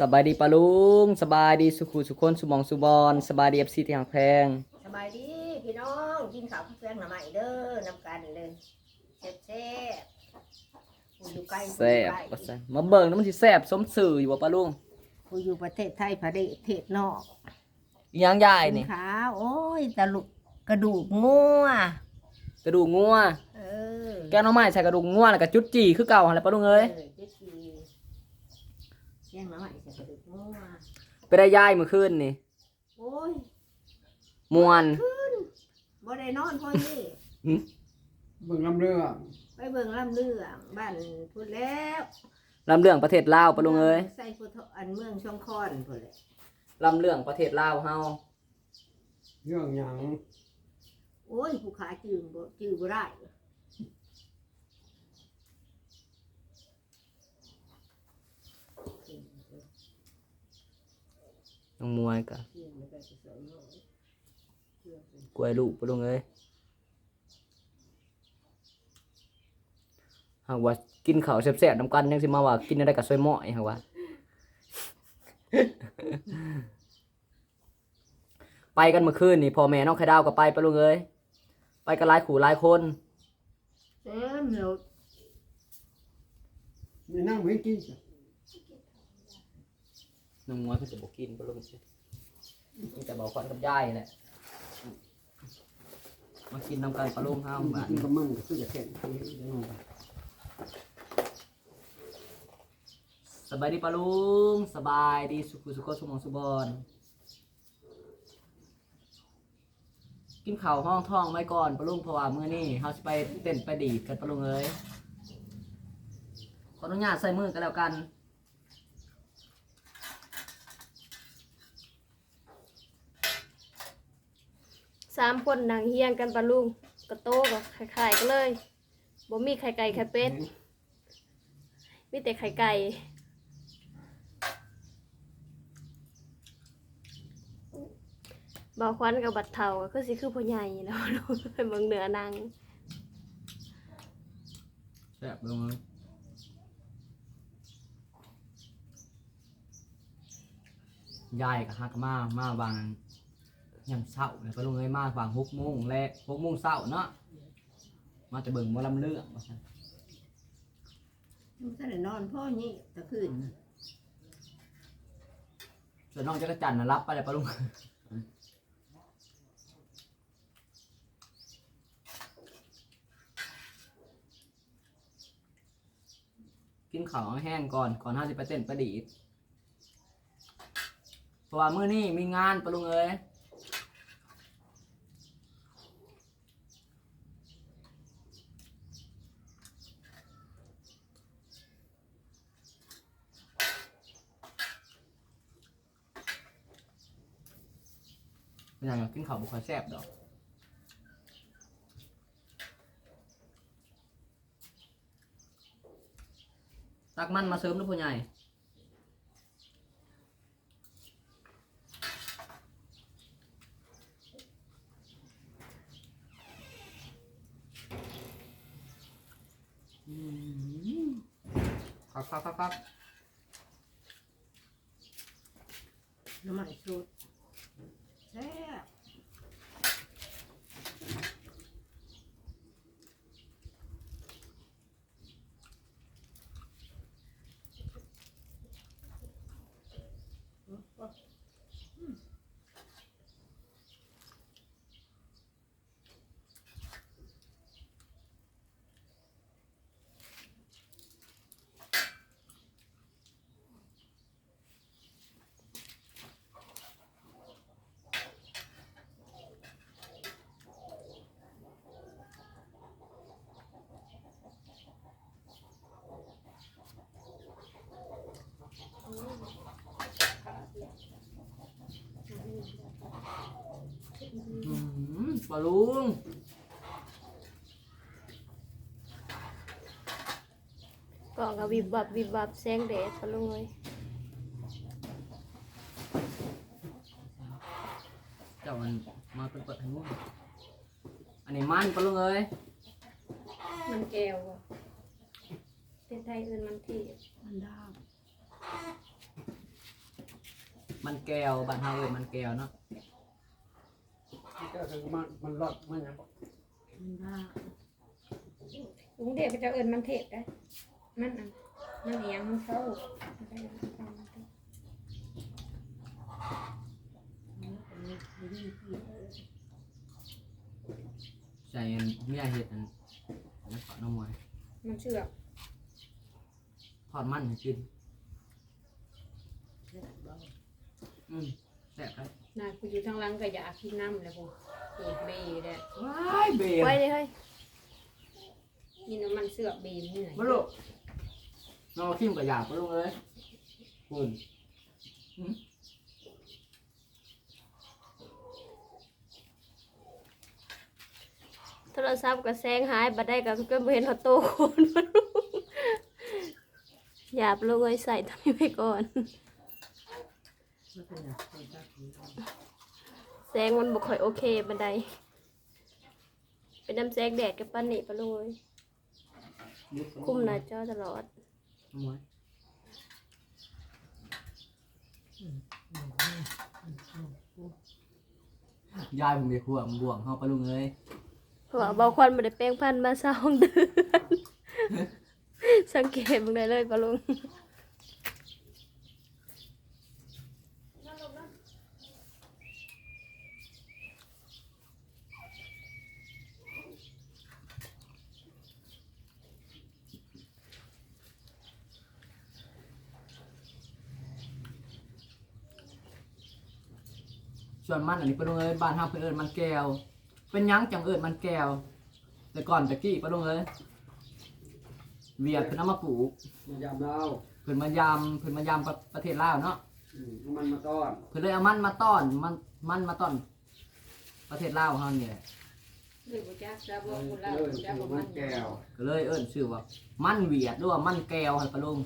สบายดีปะลุงสบายดีสุขุสุคนสุหมองสุบอนสบายดีเอฟซีที่หางแพงสบายดีพี่น้องกินข้าวเพื่อนหน่อไม้เด้อนำกันเลยแซ่บแซ่บผู้อยู่ไกลผู้แซ่อยู่บไกลว่าซั่นมาเบิ่งแล้วมันสิแซ่บสมสื่ออยู่บ่ปะลุงผู้อยู่ประเทศไทยประเทศนอกอีหยังยายนี่ขาวโอ้ยตะลุกกระดูกงัวกระดูกงัวเออแกงหน่อไม้ใส่กระดูกงัวแล้วก็จุดจีคือเก่าหั่นแหละปะลุงเอ้ยเออเจ๊กี แย่งหน่อไม้ใส่กระดูกงัวไปได้ยายเมื่อคืนนี่โอ้ยมวนบ่ได้นอนพ่อนี่เบิ่งลำเรือไปเบิ่งลำเรื่องบ้านพูดแล้วลำเรื่องประเทศลาวปะลุงเอ้ยใส่พุทธอันเมืองช่องคอนพูดเลยลำเรื่องประเทศลาวเฮาเรื่องหยังโอ้ยผู้ขาจืดบ่จืดบ่ได้ น้องมวยก็กล้วยลูกปะลุงเอ้ยหากว่ากินข้าวแซ่บๆนำกันยังสิมาว่ากินอะไรกับซอยหม้อยหากว่าไปกันเมื่อคืนนี่พ่อแม่น้องไข่ดาวก็ไปปะลุงเอ้ยไปกันหลายขู่หลายคนเต็มเลยนี่นั่งไม่กินจ้ะ น้องมวยเพิ่นจะบ่กินปะลุงเอ้ยมีแต่เบาควันกับยายแหละมากินนำกันปะลุงเฮาบ้านกินกับมันก็คือจะแข็งเดี๋ยวลงไปสบายดีปะลุงสบายดีสุขุสุขสมองสุบอนกินข้าวห้องท้องไว้ก่อนปะลุงเพราะว่ามื้อนี้เฮาสิไปเต้นไปดีดกันปะลุงเอ้ยขออนุญาตใส่มือกันแล้วกัน สามคนนางเฮียงกันปะลุงกระโตกกับไข่ไข่กันเลยบ่มีไข่ไก่ไข่เป็ดมีแต่ไข่ไก่บ่าควันกับบัดเทาก็สิคือพ่อใหญ่แล้วลูกไปเบิ่งเหนือนางแซ่บลงเลยยายกับฮักมา มาบาง ยามเช้าเลยปะลุงเอ้ยมาบางหกโมงและหกโมงเช้าเนาะมาจะเบิ่งหมอลำเรื่องว่าซั่นมันก็ได้นอนพ่อนี่ตะคืนส่วนน้องจักรจันทร์น่ะรับไปเลยปะลุงกินข้าวให้แห้งก่อนก่อนห้าสิไปเต้นประดีดเพราะว่ามื้อนี้มีงานปะลุงเอ้ย เป็นอย่างกินข้าวบุคอยแซ่บดอกตักมันมาเสริมด้วยพ่อใหญ่อืมครับครับครับครับหน่อไม้สุดแซ่บอืมปลาลุง กล่องกับวิบวับวิบวับแสงแดดปะลุงเอ้ย เจ้ามัน มาเปิดเปิดให้งูอันนี้มันปลาลุงเอ้ยมันแก้วบ่เป็นไทยอื่นมันที่มันดาว มันแก้วบ้านเฮาเอิ้นมันแก้วเนาะ ก็คือมันมันรอดมันยังกรุงเทพก็จะเอิ้นมันเทศได้มันอันมันเอียงมันเศร้ามันได้มันเศร้ามันเศร้าใจอันเมียเฮ็ดอันอันขอน้ำมวยมันเชือกทอดมันให้กินอืม แซ่บครับน่ะกูอยู่ทางหลังก็อยากกินน้ำเลยกูเปิดเบย์ได้ว้ายเบยไว้เลยเฮ้ยกินน้ำมันเสือกเบย์นี่ไหนมาลูกน้องทิมกับยาไปลงเลยคุณโทรศัพท์ก็แซงหายบัดได้ก็ก็บ่เห็นเขาโตคนปะลุงหยาบลงเลยใส่ตัวนี้ไปก่อน แสงมันบ่ค่อยโอเคบันไดเป็นน้ำแสงแดดกับปั้นนี่ปะลุงเอ้ยคุ้มหน้าจอตลอดน้ำมวยยายผมไปขัวมันบ่วงเข้าไปลุงเลยเพราะว่าบางคนบ่ได้แปรงพันมาสองเดือน สังเกตมึงได้เลยปะลุง ส่วนมันอันนี้ไปลุงเลยบ้านห้าเพื่นเอิญมันแก้ว เป็นหยังจังเอิญมันแก้ว แต่ก่อนตะกี้ไปลุงเลยเวียดเพิ่นเอามาปลูกมันยำเราเพิ่นมายำเพิ่นมายำประประเทศลาวเนาะอืมเอามันมาต้อนเพิ่นเลยเอามันมาต้อนมันมันมาต้อน ประเทศลาวเฮานี่แหละเลยกูจักจะบอกกูเลเล่ายกูจักคือบอกมัมันนแก้ว ก็เลยเอิ้นชื่อว่ามันเวียดหรือว่ามันแก้วให้ปะลุง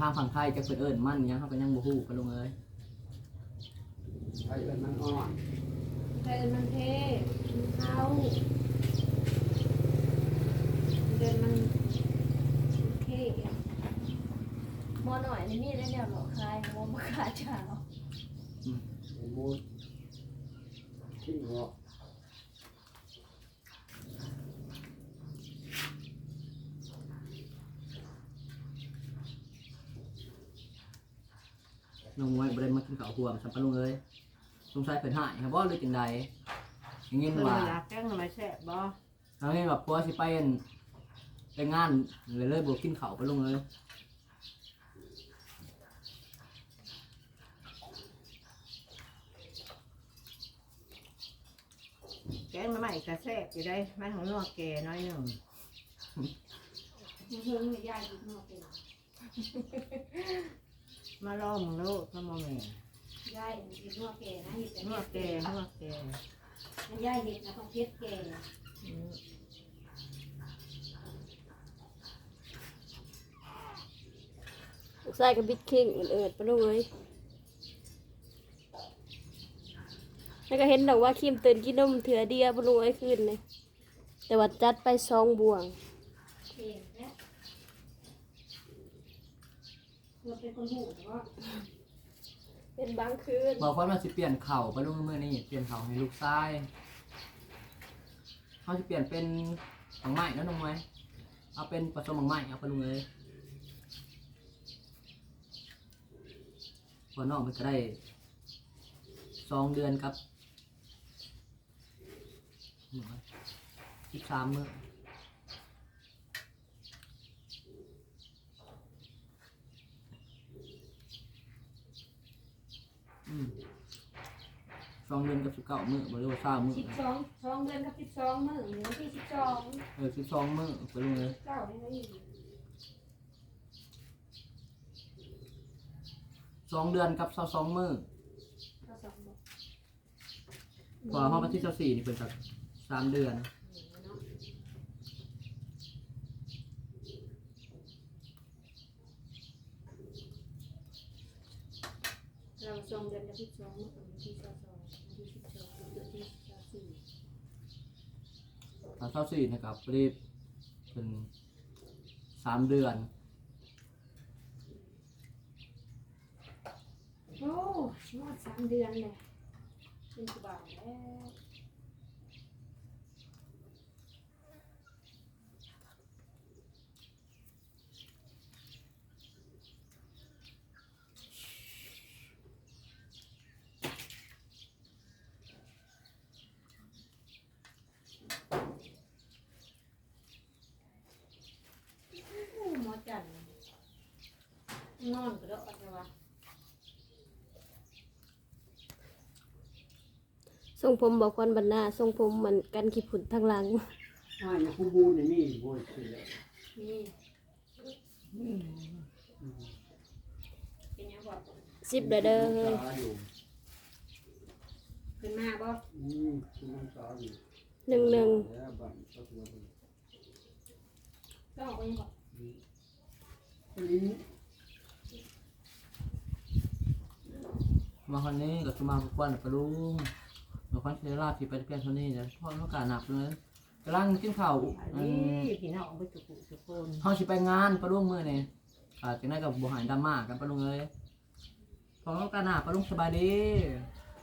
ทางฝั่งไทยจะเพิ่นเอิ้นมันหยังเฮาก็ยังบ่ฮู้ปะลุงเอ้ยไอ้เอินมันอ่อนใครเอินมันเทมันเข้าเดินมันเท่หมอหน่อยนี่มีได้แนวหลอกคายหมอมาขาดเช้า ไอ้มูดทิ้งหัว น้องมวยบ่ได้มากินข้าวห่วงสัมปะลุงเอ้ยสงสัยเพิ่นหายครับบ่หรือจังใดอย่างงี้เพิ่นว่า อยากแกงหน่อไม้แซ่บบ่เอางี้แบบปัวสิไปอั่นไปงานเลยเลยบวกกินเขาวไปลงเลยแกงหน่อไม้ก็แซ่บอยู่ได้มันของนอกแก่น้อยหนึ่งเพิ่งยายกินนอกแก่ มาลองมึงลูกพ่อแม่ยายเห็ดนวดแก่นะเห็ดแต่นนววดดแก่แก่นวดแก่มันยายเห็ดนะต้องเพ็ดแก่อืมใส่กับบิดคิงเอิดๆปะลุงเอ้ยแล้วก็เห็นดอกว่าครีมตื่นกินนมเถื่อเดียวปะลุงเอ้ยคืนเลยแต่ว่าจัดไปสองบ่วง เก่งนะ เราเป็นคนหูแต่ว่าเป็นบางคืนบอกว่ามันสิเปลี่ยนเข่าไปลุงเมื่อนี้เปลี่ยนเข่าให้ลูกชายเขาจะเปลี่ยนเป็นของใหม่แล้วน้องไหมเอาเป็นผสมของใหม่เอาไปลุงเลยพอน้องมันก็ได้สองเดือนครับสิบสามมื้อม สองเดือนกับสิบเก้ามื้อบ่เรียกว่าเก้ามื้อสิบสองสองเดือนกับสิบสองมื้อหรือวันที่สิบสองเออสิบสองมื้อไปลงเลยเก้าได้ไหมสองเดือนกับสองมื้อก็สองบอกพอห้องวันที่สี่นี่เป็นสักสามเดือนเสองเดือนกับสิบสองมื้อวันที่สองสองวันที่สิบสองเดือนที่สองสี่ ตอนเช้าสี่นะครับรีบเป็นสามเดือนโอ้ยอดสามเดือนเลยเป็นสบายแล้ว โอ้หมอจันน อนก็ได้อดเลยวะทรงผมบอกควันบรรณาทรงผมมันกันขี้ผุนทางหลังอ้ายนะผู้บูนี่นี่โว้ยคือแล้วนี่เป็นยังบอกสิบเด้อเด้อเฮ้ยตาอยู่ขึ้นมาบ่อืมคุณน้ำตาอยู่หนึ่งหนึ่งแล้วบัดก็ตัวนี้ก็ออกไปยังบอก อันนี้ มาคนนี้ก็คือมาทุกวันปะลุงมาคอนเทลาที่ไปเพียงเท่านี้เดี๋ยวพ่อต้องการหนักเลยกำลังกินข้าวอันอืนี้มพี่น้องไปจุกุจุกคนเขาสิไปงานปะลุงมื้อนี่อ่าจังได๋ก็บ่หายดราม่ากันปะลุงเอ้ยพอต้องการหนักปะลุงสบายดีส